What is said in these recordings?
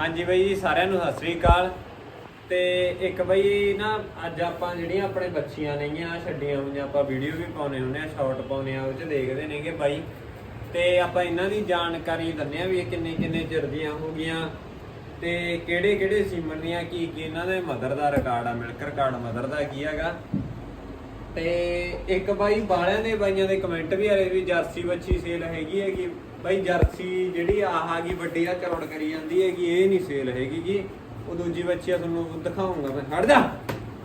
ਹਾਂਜੀ ਬਾਈ ਜੀ, ਸਾਰਿਆਂ ਨੂੰ ਸਤਿ ਸ੍ਰੀ ਅਕਾਲ। ਤੇ ਇੱਕ ਬਾਈ ਨਾ, ਅੱਜ ਆਪਾਂ ਜਿਹੜੀਆਂ ਆਪਣੇ ਬੱਚੀਆਂ ਨੇਗੀਆਂ, ਛੱਡੀਆਂ ਹੋਈਆਂ, ਆਪਾਂ ਵੀਡੀਓ ਵੀ ਪਾਉਨੇ ਹੁੰਦੇ ਆ ਸ਼ਾਰਟ ਪਾਉਨੇ ਆ, ਉਹ ਚ ਦੇਖਦੇ ਨੇਗੇ ਬਾਈ। ਤੇ ਆਪਾਂ ਇਹਨਾਂ ਦੀ ਜਾਣਕਾਰੀ ਦਿੰਨੇ ਆ ਵੀ ਇਹ ਕਿੰਨੇ ਕਿੰਨੇ ਚਿਰ ਦੀਆਂ ਹੋ ਗਈਆਂ। ਤੇ ਕਿਹੜੇ ਕਿਹੜੇ ਸੀਮਨ ਦੀਆਂ, ਕੀ ਕੀ ਇਹਨਾਂ ਦੇ ਮਦਰ ਦਾ ਰਿਕਾਰਡ ਆ ਮਿਲਕ ਰਿਕਾਰਡ ਮਦਰ ਦਾ ਕੀ ਹੈਗਾ। ਤੇ ਇੱਕ ਬਾਈ ਬਾਲਿਆਂ ਦੇ ਬਾਈਆਂ ਦੇ ਕਮੈਂਟ ਵੀ ਆਏ ਵੀ, ਜਰਸੀ ਬੱਚੀ ਸੇਲ ਹੈਗੀ ਹੈਗੀ। ਬਈ ਜਰਸੀ ਜਿਹੜੀ ਆਹ ਆ ਗਈ, ਵੱਡੀ ਆ ਚੌੜ ਕਰੀ ਜਾਂਦੀ ਹੈਗੀ, ਇਹ ਨਹੀਂ ਸੇਲ ਹੈਗੀ ਜੀ ਉਹ ਦੂਜੀ ਬੱਚੀ ਆ, ਤੁਹਾਨੂੰ ਦਿਖਾਉਂਗਾ ਮੈਂ। ਹਟ ਜਾ।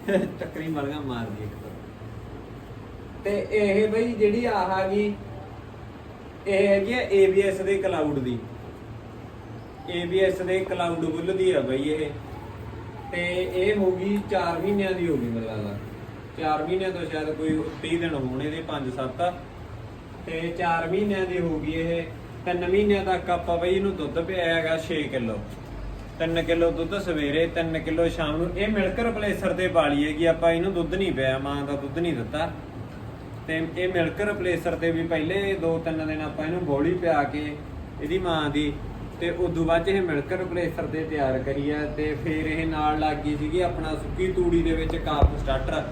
ਟੱਕਰੀ ਮਲਗਾ ਮਾਰਦੀ ਇੱਕ ਤੇ ਇਹ ਬਈ ਜਿਹੜੀ ਆਹ ਆ ਗਈ, ਇਹ ਹੈਗੀ ਆ ABS ਦੇ ਕਲਾਊਡ ਦੀ। ABS ਦੇ ਕਲਾਊਡ ਬੁੱਲ ਦੀ ਆ ਬਈ ਇਹ। ਤੇ ਇਹ ਹੋ ਗਈ 4 ਮਹੀਨਿਆਂ ਦੀ ਹੋ ਗਈ ਮੈਨੂੰ ਲੱਗਦਾ। 4 ਮਹੀਨਿਆਂ ਤੋਂ ਸ਼ਾਇਦ ਕੋਈ 30 ਦਿਨ ਹੋਣੇ ਇਹਦੇ 5-7 ਤੇ 4 ਮਹੀਨਿਆਂ ਦੀ ਹੋ ਗਈ ਇਹ ਤਿੰਨ ਮਹੀਨਿਆਂ ਤੱਕ ਆਪਾਂ ਬਈ ਇਹਨੂੰ ਦੁੱਧ ਪਿਆ ਹੈਗਾ 6 ਕਿਲੋ। 3 ਕਿਲੋ ਦੁੱਧ ਸਵੇਰੇ 3 ਕਿਲੋ ਸ਼ਾਮ ਨੂੰ। ਇਹ ਮਿਲਕ ਰਿਪਲੇਸਰ ਤੇ ਪਾਲੀ ਹੈਗੀ ਆਪਾਂ ਇਹਨੂੰ ਦੁੱਧ ਨਹੀਂ ਪਿਆ, ਮਾਂ ਦਾ ਦੁੱਧ ਨਹੀਂ ਦਿੱਤਾ। ਤੇ ਇਹ ਮਿਲਕ ਰਿਪਲੇਸਰ ਤੇ ਵੀ ਪਹਿਲੇ 2-3 ਦਿਨ ਆਪਾਂ ਇਹਨੂੰ ਗੋਲੀ ਪਿਆ ਕੇ ਇਹਦੀ ਮਾਂ ਦੀ, ਤੇ ਉਦੋਂ ਬਾਅਦ 'ਚ ਇਹ ਮਿਲਕ ਰਿਪਲੇਸਰ ਤੇ ਤਿਆਰ ਕਰੀ ਆ ਤੇ ਫਿਰ ਇਹ ਨਾਲ ਲੱਗ ਗਈ ਸੀਗੀ ਆਪਣਾ ਸੁੱਕੀ ਤੂੜੀ ਦੇ ਵਿੱਚ ਕਾਪ ਸਟਾਰਟਰ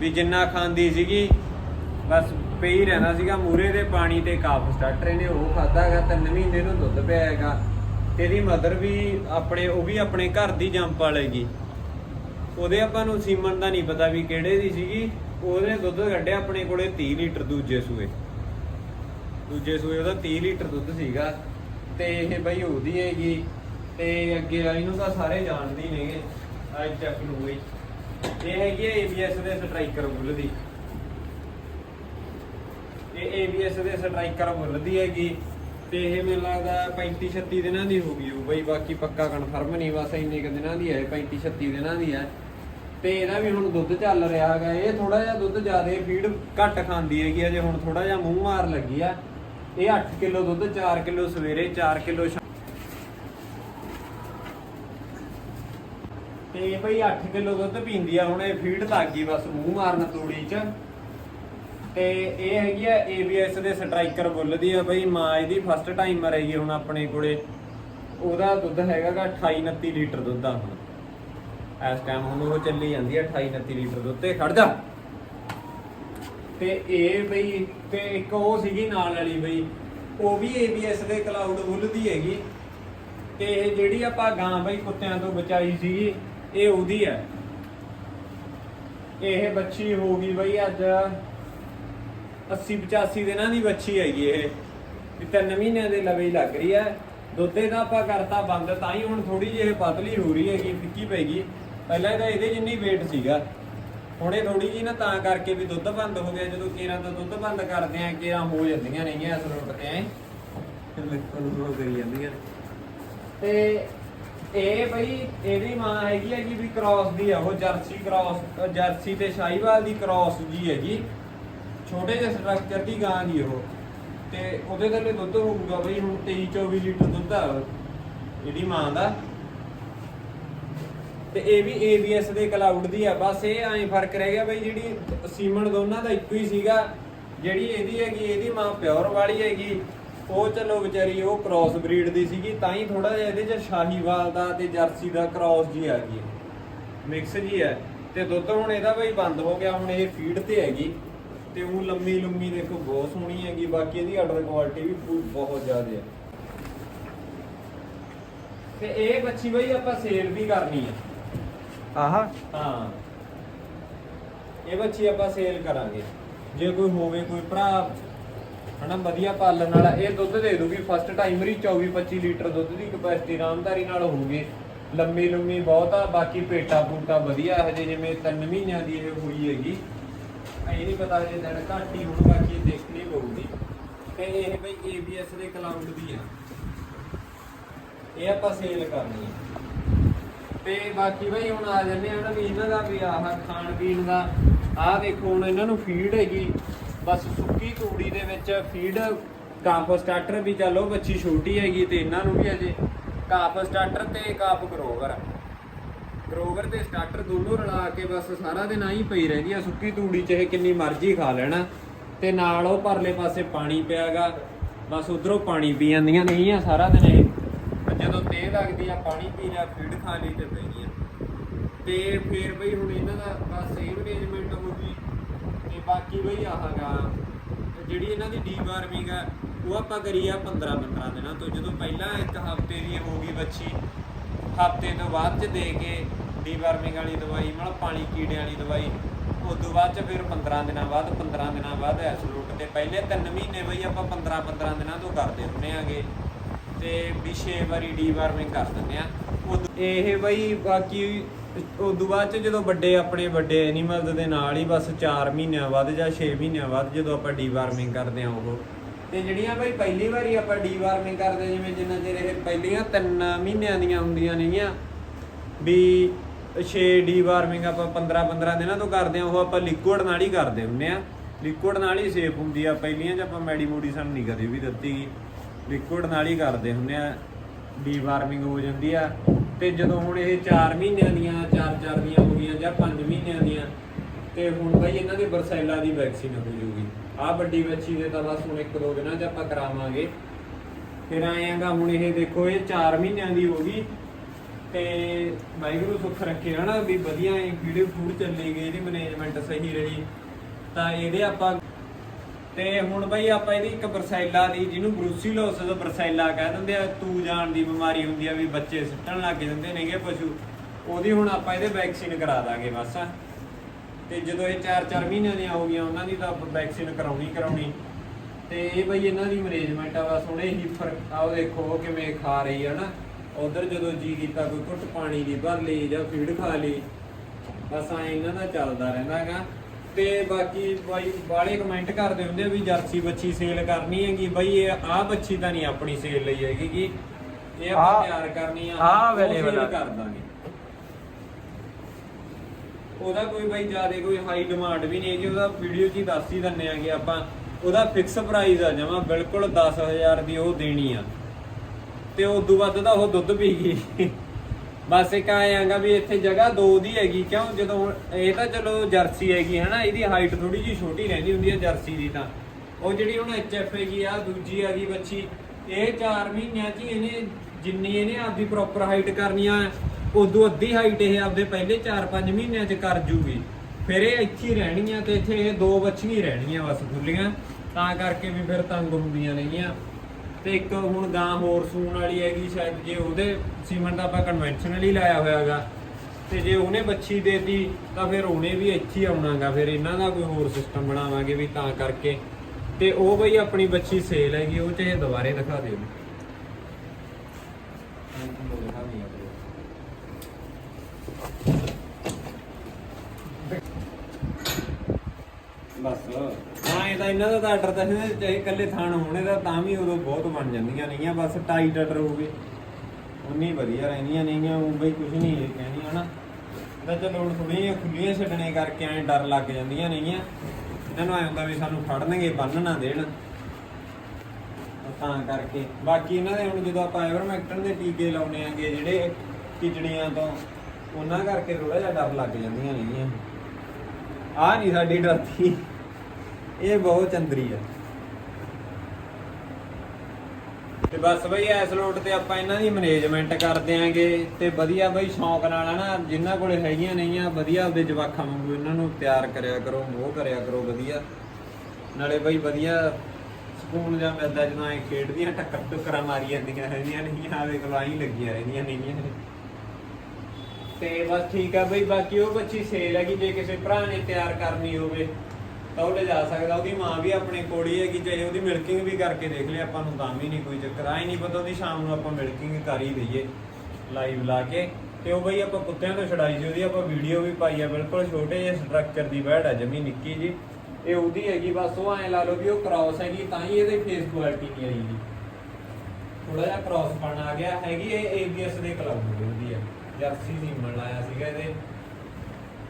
ਵੀ ਜਿੰਨਾ ਖਾਂਦੀ ਸੀਗੀ, ਬਸ ਪਈ ਰਹਿੰਦਾ ਸੀਗਾ ਮੂਰੇ ਦੇ ਪਾਣੀ ਤੇ ਕਾਪ ਸਟਾਰਟਰ ਨੇ ਉਹ ਖਾਦਾ ਤਿੰਨ ਮਹੀਨੇ ਨੂੰ ਦੁੱਧ ਪਿਆ ਹੈਗਾ। ਤੇ ਇਹਦੀ ਮਦਰ ਵੀ ਆਪਣੇ, ਉਹ ਵੀ ਆਪਣੇ ਘਰ ਦੀ ਜੰਪ ਵਾਲੇਗੀ ਉਹਦੇ ਆਪਾਂ ਨੂੰ ਸੀਮਨ ਦਾ ਨਹੀਂ ਪਤਾ ਵੀ ਕਿਹੜੇ ਦੀ ਸੀਗੀ। ਉਹਨੇ ਦੁੱਧ ਕੱਢਿਆ ਆਪਣੇ ਕੋਲੇ 30 ਲੀਟਰ ਦੂਜੇ ਸੂਏ। ਦੂਜੇ ਸੂਏ ਉਹਦਾ 30 ਲੀਟਰ ਦੁੱਧ ਸੀਗਾ। ਤੇ ਇਹ ਬਈ ਉਹਦੀ ਹੈਗੀ। ਤੇ ਅੱਗੇ ਵਾਲੀ ਨੂੰ ਤਾਂ ਸਾਰੇ ਜਾਣਦੇ ਹੀ ਨੇਗੇ ਅੱਜ ਚੱਕ ਨੂੰ ਬਈ। ਇਹ ਹੈਗੀ ਹੈ ABS ਦੇ ਸਟ੍ਰਾਈਕਰ ਬੁੱਲ ਦੀ। ਇਹ ABS ਦੇ ਸਟ੍ਰਾਈਕਰ ਬੁੱਲਦੀ ਹੈਗੀ। ਤੇ ਇਹ ਮੈਨੂੰ ਲੱਗਦਾ 35 36 ਦਿਨਾਂ ਦੀ ਹੋ ਗਈ ਉਹ ਬਈ, ਬਾਕੀ ਪੱਕਾ ਕਨਫਰਮ ਨਹੀਂ, ਬਸ ਇੰਨੇ ਕੁ ਦਿਨਾਂ ਦੀ ਹੈ 35 36 ਦਿਨਾਂ ਦੀ ਹੈ। ਤੇ ਇਹਦਾ ਵੀ ਹੁਣ ਦੁੱਧ ਚੱਲ ਰਿਹਾ ਹੈਗਾ, ਇਹ ਥੋੜਾ ਜਿਹਾ ਦੁੱਧ ਜ਼ਿਆਦਾ ਫੀਡ ਘੱਟ ਖਾਂਦੀ ਹੈਗੀ ਅਜੇ ਹੁਣ ਥੋੜਾ ਜਿਹਾ ਮੂੰਹ ਮਾਰ ਲੱਗੀ ਆ, ਇਹ 8 ਕਿਲੋ ਦੁੱਧ 4 ਕਿਲੋ ਸਵੇਰੇ 4 ਕਿਲੋ ਤੇ ਭਈ 8 ਕਿਲੋ ਦੁੱਧ ਪੀਂਦੀ ਆ, ਹੁਣ ਇਹ ਫੀਡ ਲੱਗ ਗਈ ਬਸ ਮੂੰਹ ਮਾਰਨ ਤੂੜੀ 'ਚ। ਤੇ ਇਹ ਹੈਗੀ ਆ ABS ਦੇ ਸਟ੍ਰਾਈਕਰ ਬੁੱਲ ਦੀ ਆ ਬਈ, ਮਾਂ ਇਹਦੀ ਫਸਟ ਟਾਈਮ ਮਰੇਗੀ ਹੁਣ ਆਪਣੇ ਕੋਲੇ। ਉਹਦਾ ਦੁੱਧ ਹੈਗਾਗਾ 28 29 ਲੀਟਰ ਦੁੱਧ ਆ ਹੁਣ। ਇਸ ਟਾਈਮ ਹੁਣ ਉਹ ਚੱਲੀ ਜਾਂਦੀ ਆ 28 29 ਲੀਟਰ ਦੁੱਧ ਤੇ ਖੜ ਜਾ। ਤੇ ਇਹ ਬਈ, ਤੇ ਇੱਕ ਉਹ ਸੀਗੀ ਨਾਲ ਵਾਲੀ ਬਈ, ਉਹ ਵੀ ABS ਦੇ ਕਲਾਊਡ ਬੁੱਲ ਦੀ ਹੈਗੀ। ਤੇ ਇਹ ਜਿਹੜੀ ਆਪਾਂ ਗਾਂ ਬਈ ਕੁੱਤਿਆਂ ਤੋਂ ਬਚਾਈ ਸੀਗੀ, ਇਹ ਉਹਦੀ ਹੈ ਇਹ ਬੱਚੀ ਹੋ ਗਈ ਬਈ ਅੱਜ 80 85 ਦਿਨਾਂ ਦੀ ਬੱਚੀ ਹੈਗੀ ਇਹ। ਵੀ ਤਿੰਨ ਮਹੀਨਿਆਂ ਦੇ ਲਵੇ ਹੀ ਲੱਗ ਰਹੀ ਹੈ। ਦੁੱਧੇ ਦਾ ਆਪਾਂ ਕਰਤਾ ਬੰਦ, ਤਾਂ ਹੀ ਹੁਣ ਥੋੜੀ ਜਿਹੀ ਪਤਲੀ ਹੋ ਰਹੀ ਹੈਗੀ, ਫਿੱਕੀ ਪੈਗੀ ਪਹਿਲਾਂ ਇਹਦਾ ਇਹਦੇ ਜਿੰਨੀ weight ਸੀਗਾ। ਹੁਣ ਇਹ ਥੋੜੀ ਜਿਹੀ ਨਾ ਤਾਂ ਕਰਕੇ ਵੀ ਦੁੱਧ ਬੰਦ ਹੋ ਗਿਆ। ਜਦੋਂ ਕੇਰਾਂ ਦਾ ਦੁੱਧ ਬੰਦ ਕਰਦੇ ਆ ਕੇਰਾਂ ਹੋ ਜਾਂਦੀਆਂ ਨੇਗੀਆਂ ਇਸ ਰੋਟ ਤੇ ਐ ਲਿਖਣ ਕਰੀ ਜਾਂਦੀਆਂ ਤੇ ਇਹ ਬਈ ਇਹਦੀ ਮਾਂ ਹੈਗੀ ਹੈਗੀ ਵੀ ਕ੍ਰਾਸ ਦੀ ਆ, ਉਹ ਜਰਸੀ ਕ੍ਰਾਸ ਜਰਸੀ ਤੇ ਸ਼ਾਹੀਵਾਲ ਦੀ ਕ੍ਰਾਸ ਜੀ ਹੈਗੀ। ਛੋਟੇ ਜਿਹੇ ਸਟਰਕਚਰ ਦੀ ਗਾਂ ਦੀ ਉਹ। ਤੇ ਉਹਦੇ ਥੱਲੇ ਦੁੱਧ ਹੋਊਗਾ ਬਈ, ਹੁਣ 23 24 ਲੀਟਰ ਦੁੱਧ ਆ। ਇਹਦੀ ਮਾਂ ਦਾ। ਤੇ ਇਹ ਵੀ ABS ਦੇ ਕਲਾਊਡ ਦੀ ਆ। ਬਸ ਇਹ ਐਂ ਫ਼ਰਕ ਰਹਿ ਗਿਆ ਬਈ, ਜਿਹੜੀ ਸੀਮਨ ਦੋਨਾਂ ਦਾ ਇੱਕੋ ਹੀ ਸੀਗਾ। ਜਿਹੜੀ ਇਹਦੀ ਹੈਗੀ, ਇਹਦੀ ਮਾਂ ਪਿਓਰ ਵਾਲੀ ਹੈਗੀ। ਉਹ ਚਲੋ ਵਿਚਾਰੀ ਉਹ ਕ੍ਰਾਸ ਬਰੀਡ ਦੀ ਸੀਗੀ, ਤਾਂ ਹੀ ਥੋੜਾ ਜਿਹਾ ਇਹਦੇ ਚ ਸ਼ਾਹੀਵਾਲ ਦਾ ਤੇ ਜਰਸੀ ਦਾ ਕ੍ਰਾਸ ਜੀ ਆ ਗਈ। ਮਿਕਸ ਜੀ ਹੈ ਤੇ ਦੁੱਧ ਹੁਣ ਇਹਦਾ ਬਈ ਬੰਦ ਹੋ ਗਿਆ, ਹੁਣ ਇਹ ਫੀਡ ਤੇ ਹੈਗੀ। ਤੇ ਉਹ ਲੰਮੀ ਲੰਮੀ ਦੇਖੋ ਬਹੁਤ ਸੋਹਣੀ ਹੈਗੀ ਬਾਕੀ ਇਹਦੀ ਆਰਡਰ ਕੁਆਲਿਟੀ ਵੀ ਬਹੁਤ ਜ਼ਿਆਦਾ ਹੈ ਤੇ ਇਹ ਬੱਚੀ ਬਈ ਆਪਾਂ ਸੇਲ ਵੀ ਕਰਨੀ ਹੈ ਆਹਾ। ਹਾਂ। ਇਹ ਬੱਚੀ ਆਪਾਂ ਸੇਲ ਕਰਾਂਗੇ। ਜੇ ਕੋਈ ਹੋਵੇ ਕੋਈ ਭਰਾ ਹਨਾ ਵਧੀਆ ਪਾਲਣ ਵਾਲਾ ਇਹ ਦੁੱਧ ਦੇ ਦੂਗੀ। ਫਸਟ ਟਾਈਮਰ ਹੀ 24 25 ਲੀਟਰ ਦੁੱਧ ਦੀ ਕਪੈਸਿਟੀ ਆਰਾਮਦਾਰੀ ਨਾਲ ਹੋਊਗੀ। ਲੰਮੀ ਲੰਮੀ ਬਹੁਤ ਆ ਬਾਕੀ ਪੇਟਾ ਪੂਟਾ ਵਧੀਆ ਹਜੇ ਜਿਵੇਂ 3 ਮਹੀਨਿਆਂ ਦੀ ਇਹ ਹੋਈ ਹੈਗੀ। ਇਹ ਨਹੀਂ ਪਤਾ ਜੇ ਦਿਨ ਘੱਟ ਹੀ ਹੁਣ, ਬਾਕੀ ਦੇਖਣੀ ਪਊਗੀ। ਤੇ ਇਹ ਬਈ ABS ਦੇ ਕਲਾਊਡ ਦੀ ਆ। ਇਹ ਆਪਾਂ ਸੇਲ ਕਰਨੀ ਹੈ ਤੇ ਬਾਕੀ ਬਈ ਹੁਣ ਆ ਜੰਨੇ ਆ ਨਾ ਵੀ ਇਹਨਾਂ ਦਾ ਵੀ ਆਹ ਖਾਣ ਪੀਣ ਦਾ। ਆਹ ਦੇਖੋ, ਹੁਣ ਇਹਨਾਂ ਨੂੰ ਫੀਡ ਹੈਗੀ। ਬਸ ਸੁੱਕੀ ਤੂੜੀ ਦੇ ਵਿੱਚ ਫੀਡ ਕਾਫ ਸਟਾਰਟਰ ਵੀ ਚੱਲੋ ਬੱਚੀ ਛੋਟੀ ਹੈਗੀ ਤੇ ਇਹਨਾਂ ਨੂੰ ਵੀ ਅਜੇ ਕਾਫ ਸਟਾਰਟਰ ਤੇ ਕਾਫ ਗਰੋਵਰ ਗਰੋਵਰ ਤੇ ਸਟਾਰਟਰ ਦੋਨੋਂ ਰਲਾ ਕੇ ਬਸ ਸਾਰਾ ਦਿਨ ਆਹੀ ਪਈ ਰਹਿੰਦੀ ਆ, ਸੁੱਕੀ ਤੂੜੀ ਚ ਇਹ ਕਿੰਨੀ ਮਰਜ਼ੀ ਖਾ ਲੈਣਾ। ਤੇ ਨਾਲ ਉਹ ਪਰਲੇ ਪਾਸੇ ਪਾਣੀ ਪਿਆਗਾ, ਬਸ ਉਧਰੋਂ ਪਾਣੀ ਪੀ ਜਾਂਦੀਆਂ ਨਹੀਂ ਆ ਸਾਰਾ ਦਿਨ ਇਹ। ਜਦੋਂ ਤੇ ਲੱਗਦੀ ਆ, ਪਾਣੀ ਪੀ ਲਿਆ, ਫੀਡ ਖਾ ਲਈ ਤੇ ਪੈ ਗਈਆਂ ਤੇ ਫੇਰ ਬਈ ਹੁਣ ਇਹਨਾਂ ਦਾ ਬਸ ਇਹ ਮੈਨੇਜਮੈਂਟ ਹੋ ਗਈ। ਤੇ ਬਾਕੀ ਬਈ ਆਹਗਾ, ਜਿਹੜੀ ਇਹਨਾਂ ਦੀ ਡੀ ਵਾਰਮਿੰਗ ਆ, ਉਹ ਆਪਾਂ ਕਰੀ ਆ 15 15 ਦਿਨਾਂ ਤੋਂ। ਜਦੋਂ ਪਹਿਲਾਂ ਇੱਕ ਹਫ਼ਤੇ ਦੀ ਹੋ ਗਈ ਬੱਚੀ ਹਫ਼ਤੇ ਤੋਂ ਬਾਅਦ ਚ ਦੇ ਕੇ ਡੀਵਾਰਮਿੰਗ ਵਾਲੀ ਦਵਾਈ, ਮਤਲਬ ਪਾਣੀ ਕੀੜੇ ਵਾਲੀ ਦਵਾਈ। ਉਸ ਤੋਂ ਬਾਅਦ ਚ ਫਿਰ 15 ਦਿਨਾਂ ਬਾਅਦ 15 ਦਿਨਾਂ ਬਾਅਦ ਐਸਲੂਟ ਤੇ ਪਹਿਲੇ 3 ਮਹੀਨੇ ਬਈ ਆਪਾਂ 15 15 ਦਿਨਾਂ ਤੋਂ ਕਰਦੇ ਹੁੰਦੇ ਆਗੇ। ਤੇ ਵੀ 6 ਵਾਰੀ ਡੀਵਾਰਮਿੰਗ ਕਰ ਦਿੰਦੇ ਆ। ਉਦੋਂ- ਇਹ ਬਈ ਬਾਕੀ ਉਸ ਤੋਂ ਬਾਅਦ ਚ ਜਦੋਂ ਵੱਡੇ ਆਪਣੇ ਵੱਡੇ ਐਨੀਮਲਸ ਦੇ ਨਾਲ ਹੀ ਬਸ 4 ਮਹੀਨਿਆਂ ਬਾਅਦ ਜਾਂ 6 ਮਹੀਨਿਆਂ ਬਾਅਦ ਜਦੋਂ ਆਪਾਂ ਡੀਵਾਰਮਿੰਗ ਕਰਦੇ ਆ ਉਹ ਤੇ ਜਿਹੜੀਆਂ ਬਈ ਪਹਿਲੀ ਵਾਰੀ ਆਪਾਂ ਡੀਵਾਰਮਿੰਗ ਕਰਦੇ ਜਿਵੇਂ ਜਿੰਨਾ ਚਿਰ ਇਹ ਪਹਿਲੀਆਂ 3 ਮਹੀਨਿਆਂ ਦੀਆਂ ਹੁੰਦੀਆਂ ਨੇਗੀਆਂ, ਵੀ 6 ਡੀਵਾਰਮਿੰਗ ਆਪਾਂ 15 15 ਦਿਨਾਂ ਤੋਂ ਕਰਦੇ ਆ ਉਹ ਆਪਾਂ ਲਿਕੁਇਡ ਨਾਲ ਹੀ ਕਰਦੇ ਹੁੰਨੇ ਆ ਲਿਕੁਇਡ ਨਾਲ ਹੀ ਸੇਫ ਹੁੰਦੀ ਆ, ਪਹਿਲੀਆਂ ਚ ਆਪਾਂ ਮੈਡੀ ਮੋਡੀਸਨ ਨਹੀਂ ਕਦੇ ਵੀ ਦਿੱਤੀ ਗੀ ਲਿਕੁਇਡ ਨਾਲ ਹੀ ਕਰਦੇ ਹੁੰਨੇ ਆ ਡੀਵਾਰਮਿੰਗ ਹੋ ਜਾਂਦੀ ਆ। ਤੇ ਜਦੋਂ ਹੁਣ ਇਹ 4 ਮਹੀਨਿਆਂ ਦੀਆਂ 4-4 ਦੀਆਂ ਹੋ ਗਈਆਂ ਜਾਂ 5 ਮਹੀਨਿਆਂ ਦੀਆਂ, ਤੇ ਹੁਣ ਬਈ ਇਹਨਾਂ ਦੇ ਬਰਸੈਲਾ ਦੀ ਵੈਕਸੀਨ ਹੋ ਜੂਗੀ। ਆ ਵੱਡੀ ਬੱਚੀ ਦੇ ਤਾਂ ਬਸ ਹੁਣ 1-2 ਦਿਨਾਂ 'ਚ ਆਪਾਂ ਕਰਾਵਾਂਗੇ। ਫਿਰ ਆਏਗਾ ਹੁਣ ਇਹ ਦੇਖੋ, ਇਹ 4 ਮਹੀਨਿਆਂ ਦੀ ਹੋ ਗਈ। ਤੇ ਵਾਹਿਗੁਰੂ ਸੁੱਖ ਰੱਖੇ, ਹਨਾ, ਵੀ ਵਧੀਆ ਇਹ ਵੀਡੀਓ ਫੂਡ ਚੱਲੀ ਗਏ ਇਹਦੀ ਮੈਨੇਜਮੈਂਟ ਸਹੀ ਰਹੀ। ਤਾਂ ਇਹਦੇ ਆਪਾਂ ਤੇ ਹੁਣ ਬਈ ਆਪਾਂ ਇਹਦੀ ਇੱਕ ਬਰਸੈਲਾ ਦੀ, ਜਿਹਨੂੰ ਬਰੂਸੀਲੋਸਿਸ ਬਰਸੈਲਾ ਕਹਿ ਦਿੰਦੇ ਆ, ਤੂ ਜਾਣ ਦੀ ਬਿਮਾਰੀ ਹੁੰਦੀ ਆ ਵੀ ਬੱਚੇ ਸਿੱਟਣ ਲੱਗ ਜਾਂਦੇ ਨੇਗੇ ਪਸ਼ੂ, ਉਹਦੀ ਹੁਣ ਆਪਾਂ ਇਹਦੇ ਵੈਕਸੀਨ ਕਰਾ ਦਾਂਗੇ ਬਸ। ਤੇ ਜਦੋਂ ਇਹ 4-4 ਮਹੀਨਿਆਂ ਦੀਆਂ ਹੋ ਗਈਆਂ, ਉਹਨਾਂ ਦੀ ਤਾਂ ਆਪਾਂ ਵੈਕਸੀਨ ਕਰਾਉਣੀ ਕਰਾਉਣੀ। ਤੇ ਇਹ ਬਈ ਇਹਨਾਂ ਦੀ ਮੈਨੇਜਮੈਂਟ ਆ, ਬਸ ਹੁਣ ਹੀ ਫ਼ਰਕ ਆਓ ਦੇਖੋ ਕਿਵੇਂ ਖਾ ਰਹੀ ਹੈ ਨਾ ਉਧਰ ਜਦੋਂ ਜੀ ਕੀਤਾ ਕੋਈ ਘੁੱਟ ਪਾਣੀ ਦੀ ਭਰ ਲਈ ਜਾਂ ਫੀਡ ਖਾ ਲਈ ਬਸ ਐ ਇਹਨਾਂ ਦਾ ਚੱਲਦਾ ਰਹਿੰਦਾ ਹੈਗਾ। ਤੇ ਬਾਕੀ ਬਾਈ ਵਾਲੇ ਕਮੈਂਟ ਕਰਦੇ ਹੁੰਦੇ ਵੀ ਜਰਸੀ ਬੱਚੀ ਸੇਲ ਕਰਨੀ ਹੈਗੀ। ਬਈ ਇਹ ਆਹ ਬੱਚੀ ਤਾਂ ਨਹੀਂ ਆਪਣੀ ਸੇਲ ਲਈ ਹੈਗੀ ਕਿ ਇਹ ਆਪਾਂ ਆਹ- ਤਿਆਰ ਕਰਨੀ ਆ ਆਹ ਉਹ sale available ਆ। ਕਰ ਦਾਂਗੇ। ਉਹਦਾ ਕੋਈ ਬਾਈ ਜ਼ਿਆਦਾ ਕੋਈ ਹਾਈ ਡਿਮਾਂਡ ਵੀ ਨਹੀਂ ਹੈਗੀ ਉਹਦਾ ਵੀਡੀਓ 'ਚ ਹੀ ਦੱਸ ਹੀ ਦਿੰਨੇ ਆਗੇ ਆਪਾਂ ਉਹਦਾ ਫਿਕਸ ਪ੍ਰਾਈਸ ਆ ਜਮਾ ਬਿਲਕੁਲ 10000 ਦੀ ਉਹ ਦੇਣੀ ਆ। ਤੇ ਉਦੋਂ ਵੱਧ ਤਾਂ ਉਹ ਦੁੱਧ ਪੀ ਗਈ। ਬਸ ਇੱਕ ਆਇਆਗਾ ਵੀ ਇੱਥੇ ਜਗ੍ਹਾ ਦੋ ਦੀ ਹੈਗੀ, ਕਿਉਂ? ਜਦੋਂ ਇਹ ਤਾਂ ਚਲੋ ਜਰਸੀ ਹੈਗੀ, ਹਨਾ? ਇਹਦੀ ਹਾਈਟ ਥੋੜੀ ਜਿਹੀ ਛੋਟੀ ਰਹਿੰਦੀ ਹੁੰਦੀ ਹੈ ਜਰਸੀ ਦੀ ਤਾਂ। ਉਹ ਜਿਹੜੀ ਹੁਣ ਐਚਐਫ ਹੈਗੀ ਆ, ਦੂਜੀ ਹੈਗੀ ਬੱਚੀ, ਇਹ 4 ਮਹੀਨਿਆਂ 'ਚ ਹੀ ਇਹਨੇ ਜਿੰਨੀ ਇਹਨੇ ਆਪਦੀ ਪ੍ਰੋਪਰ ਹਾਈਟ ਕਰਨੀ ਆ, ਉਦੋਂ ਅੱਧੀ ਹਾਈਟ ਇਹ ਆਪਦੇ ਪਹਿਲੇ 4-5 ਮਹੀਨਿਆਂ 'ਚ ਕਰ ਜੂਗੀ। ਫਿਰ ਇਹ ਇੱਥੇ ਹੀ ਰਹਿਣੀਆਂ ਤੇ ਇੱਥੇ ਇਹ ਦੋ ਬੱਚੀਆਂ ਹੀ ਰਹਿਣੀਆਂ ਬਸ ਖੁੱਲੀਆਂ ਤਾਂ ਕਰਕੇ ਵੀ ਫਿਰ ਤੰਗ ਹੁੰਦੀਆਂ ਨੇਗੀਆਂ ਤੇ ਇੱਕ ਹੁਣ ਗਾਂ ਹੋਰ ਸੂਣ ਵਾਲੀ ਹੈਗੀ, ਸ਼ਾਇਦ ਜੇ ਉਹਦੇ ਸੀਮਨ ਦਾ ਆਪਾਂ ਕਨਵੈਨਸ਼ਨਲ ਲਾਇਆ ਹੋਇਆਗਾ, ਤੇ ਜੇ ਉਹਨੇ ਬੱਚੀ ਦੇਤੀ, ਤਾਂ ਫਿਰ ਉਹਨੇ ਵੀ ਇੱਥੇ ਆਉਣਾਗਾ, ਫਿਰ ਇਹਨਾਂ ਦਾ ਕੋਈ ਹੋਰ ਸਿਸਟਮ ਬਣਾਵਾਂਗੇ ਵੀ ਤਾਂ ਕਰਕੇ। ਤੇ ਉਹ ਬਈ ਆਪਣੀ ਬੱਚੀ ਸੇਲ ਹੈਗੀ, ਉਹ ਚਾਹੇ ਦੁਬਾਰੇ ਦਿਖਾ ਦਿਓ। ਬਸ। ਇਹਨਾਂ ਦਾ ਤਾਂ ਆਰਡਰ ਤਾਂ ਇਹਨਾਂ ਚਾਹੇ ਇਕੱਲੇ ਥਾਣ ਹੋਣੇ ਦਾ, ਤਾਂ ਵੀ ਉਦੋਂ ਬਹੁਤ ਬਣ ਜਾਂਦੀਆਂ ਨਹੀਂਆਂ ਬਸ ਟਾਈਟ ਆਰਡਰ ਹੋਵੇ ਉਨੀ ਵਧੀਆ ਰਹਿੰਦੀਆਂ ਨਹੀਂਆਂ ਉਹ ਬਈ ਕੁਝ ਨਹੀਂ ਇਹ ਕਹਿਣੀ, ਹਨਾ? ਤਾਂ ਚਲੋ ਹੁਣ ਥੋੜੀਆਂ ਖੁੱਲੀਆਂ ਛੱਡਣੇ ਕਰਕੇ ਐਂ ਡਰ ਲੱਗ ਜਾਂਦੀਆਂ ਨਹੀਂਆਂ ਇਹਨਾਂ ਨੂੰ ਐਂ ਹੁੰਦਾ ਵੀ ਸਾਨੂੰ ਫੜਨਗੇ ਬੰਨ ਨਾ ਦੇਣ। ਤਾਂ ਕਰਕੇ। ਬਾਕੀ ਇਹਨਾਂ ਦੇ ਹੁਣ ਜਦੋਂ ਆਪਾਂ ਐਵਰਮੈਕਟਨ ਦੇ ਟੀਕੇ ਲਾਉਨੇ ਆਂਗੇ, ਜਿਹੜੇ ਕਿਚੜੀਆਂ ਤੋਂ, ਉਹਨਾਂ ਕਰਕੇ ਥੋੜਾ ਜਿਹਾ ਡਰ ਲੱਗ ਜਾਂਦੀਆਂ ਨਹੀਂਆਂ ਆ ਨਹੀਂ ਸਾਡੀ ਡਰਤੀ ਇਹ ਬਹੁਤ ਚੰਦਰੀ ਆ। ਤੇ ਬਸ ਬਈ ਐਸ ਲੋਟ ਤੇ ਆਪਾਂ ਇਹਨਾਂ ਦੀ ਮੈਨੇਜਮੈਂਟ ਕਰ ਦਿਆਂਗੇ। ਤੇ ਵਧੀਆ ਬਈ, ਸ਼ੌਂਕ ਨਾਲ ਹਨਾ ਜਿਨ੍ਹਾਂ ਕੋਲੇ ਹੈਗੀਆਂ ਨਹੀਂਆਂ ਵਧੀਆ ਆਪਦੇ ਜਵਾਕਾਂ ਵਾਂਗੂ ਇਹਨਾਂ ਨੂੰ ਤਿਆਰ ਕਰਿਆ ਕਰੋ, ਮੋਹ ਕਰਿਆ ਕਰੋ, ਵਧੀਆ। ਨਾਲੇ ਬਈ, ਵਧੀਆ ਸਕੂਨ ਜਾਂ ਮਿਲਦਾ ਜਦੋਂ ਇਹ ਖੇਡਦੀਆਂ, ਟੱਕਰ ਟੁੱਕਰਾਂ ਮਾਰੀ ਜਾਂਦੀਆਂ ਰਹਿੰਦੀਆਂ ਨਹੀਂ ਆਵੇ ਕਲਾਈ ਲੱਗੀਆਂ ਰਹਿੰਦੀਆਂ ਨਹੀਂਆਂ ਤੇ ਬਸ ਠੀਕ ਆ ਬਈ, ਬਾਕੀ ਉਹ ਬੱਚੀ ਸੇਲ ਹੈਗੀ, ਜੇ ਕਿਸੇ ਭਰਾ ਨੇ ਤਿਆਰ ਕਰਨੀ ਹੋਵੇ। ਤਾਂ ਉਹ ਲਿਜਾ ਸਕਦਾ, ਉਹਦੀ ਮਾਂ ਵੀ ਆਪਣੇ ਕੋਲ ਹੀ ਹੈਗੀ, ਚਾਹੇ ਉਹਦੀ ਮਿਲਕਿੰਗ ਵੀ ਕਰਕੇ ਦੇਖ ਲਿਆ ਆਪਾਂ ਨੂੰ ਤਾਂ ਵੀ ਨਹੀਂ ਕੋਈ ਚੱਕਰ ਆਈ ਨਹੀਂ ਪਤਾ ਉਹਦੀ ਸ਼ਾਮ ਨੂੰ ਆਪਾਂ ਮਿਲਕਿੰਗ ਕਰ ਹੀ ਦਈਏ ਲਾਈਵ ਲਾ ਕੇ। ਤੇ ਉਹ ਬਈ ਆਪਾਂ ਕੁੱਤਿਆਂ ਤੋਂ ਛਡਾਈ ਸੀ, ਉਹਦੀ ਆਪਾਂ ਵੀਡੀਓ ਵੀ ਪਾਈ ਆ, ਬਿਲਕੁਲ ਛੋਟੇ ਜਿਹੇ ਸਟਰਕਚਰ ਦੀ ਬੈਡ ਆ, ਜਮੀ ਨਿੱਕੀ ਜੀ। ਇਹ ਉਹਦੀ ਹੈਗੀ, ਬਸ ਉਹ ਐਂ ਲਾ ਲਓ ਵੀ ਉਹ ਕ੍ਰਾਸ ਹੈਗੀ, ਤਾਂ ਹੀ ਇਹਦੇ ਫੇਸ ਕੁਆਲਿਟੀ ਨਹੀਂ ਆਈ ਜੀ। ਥੋੜਾ ਜਿਹਾ ਕ੍ਰਾਸ ਬਣ ਆ ਗਿਆ, ਹੈਗੀ ਇਹ ABS ਦੇ ਕਲੱਬ ਦੀ ਉਹਦੀ ਆ। ਜਰਸੀ ਸੀਮਣ ਲਾਇਆ ਸੀਗਾ ਇਹਦੇ।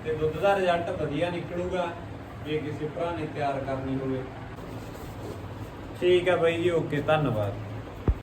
ਤੇ ਦੁੱਧ ਦਾ ਰਿਜ਼ਲਟ ਵਧੀਆ ਨਿਕਲੂਗਾ। ਜੇ ਕਿਸੇ ਭਰਾ ਨੇ ਤਿਆਰ ਕਰਨੀ ਹੋਵੇ। ਠੀਕ ਹੈ ਬਾਈ ਜੀ ਓਕੇ ਧੰਨਵਾਦ।